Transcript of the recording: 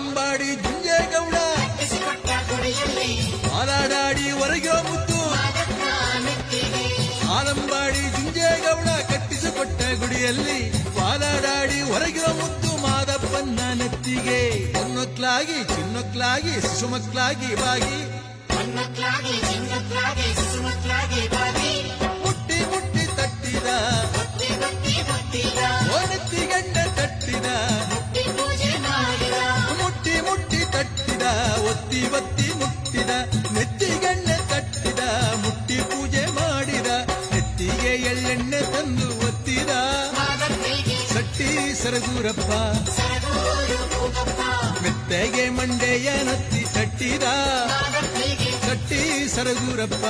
ವಾನಂಬಾಡಿ ಜುಂಜೇಗೌಡ. ಹಾಲಾಡಾಡಿ ಹೊರಗೋ ಮುದ್ದು ಆಲಂಬಾಡಿ ಜುಂಜೇಗೌಡ ಕಟ್ಟಿಸಿಕೊಟ್ಟ ಗುಡಿಯಲ್ಲಿ. ಪಾಲಾಡಾಡಿ ಹೊರಗೋ ಮುದ್ದು ಮಾದಪ್ಪನ್ನ ನೆತ್ತಿಗೆ. ಹೆಣ್ಣೊಕ್ಲಾಗಿ ಚಿನ್ನೊಕ್ಲಾಗಿ ಸುಮಕ್ಲಾಗಿ ಬಾಗಿ. ಮುಟ್ಟಿ ಮುಟ್ಟಿ ತಟ್ಟಿದ. ಒನತ್ತಿ ಗಂಡ ತಟ್ಟಿದ. ಒತ್ತಿ ಒತ್ತಿ ಮುಟ್ಟಿದ ನೆತ್ತಿಗಣ್ಣೆ ತಟ್ಟಿದ ಮುಟ್ಟಿ ಪೂಜೆ ಮಾಡಿದ ನೆತ್ತಿಗೆ ಎಳ್ಳೆಣ್ಣೆ ತಂದು ಒತ್ತಿದ. ಸಟ್ಟಿ ಸರಗೂರಪ್ಪ. ಮೆತ್ತೆಗೆ ಮಂಡೆಯ ನತ್ತಿ ತಟ್ಟಿದ. ಸಟ್ಟಿ ಸರಗೂರಪ್ಪ.